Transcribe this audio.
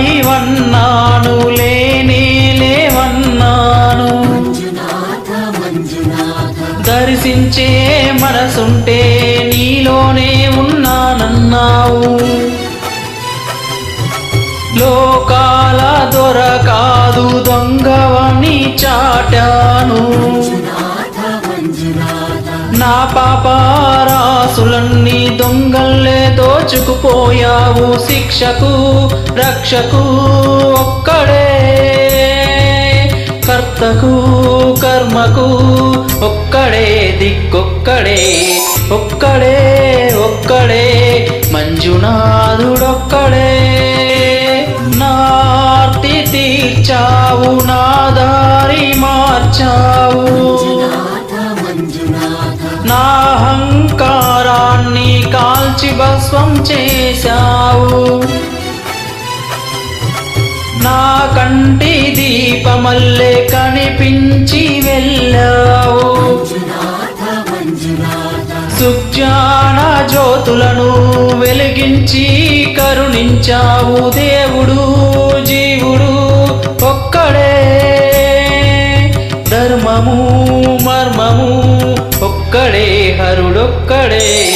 వన్నాను లేనే లేవన్నాను. దర్శించే మనసుంటే నీలోనే ఉన్నానన్నావు. లోకాల దొర కాదు దొంగవని చాటాను. నా పాపారాసులన్నీ దొంగ పోయావు శిక్షకు రక్షకు ఒక్కడే. కర్తకు కర్మకు ఒక్కడే దిక్కొక్కడే ఒక్కడే ఒక్కడే. మంజునాథుడొక్కడే. నార్తి తీర్చావు నా దారి మార్చావు. కాల్చి భస్వం చేశావు. నా కంటి దీపమల్లే కనిపించి వెళ్ళావు. సుజ్ఞాన జ్యోతులను వెలిగించి కరుణించావు దేవుడు జీవుడు ఒక్కడే. ధర్మము మర్మము ఒక్కడే హరుడొక్కడే.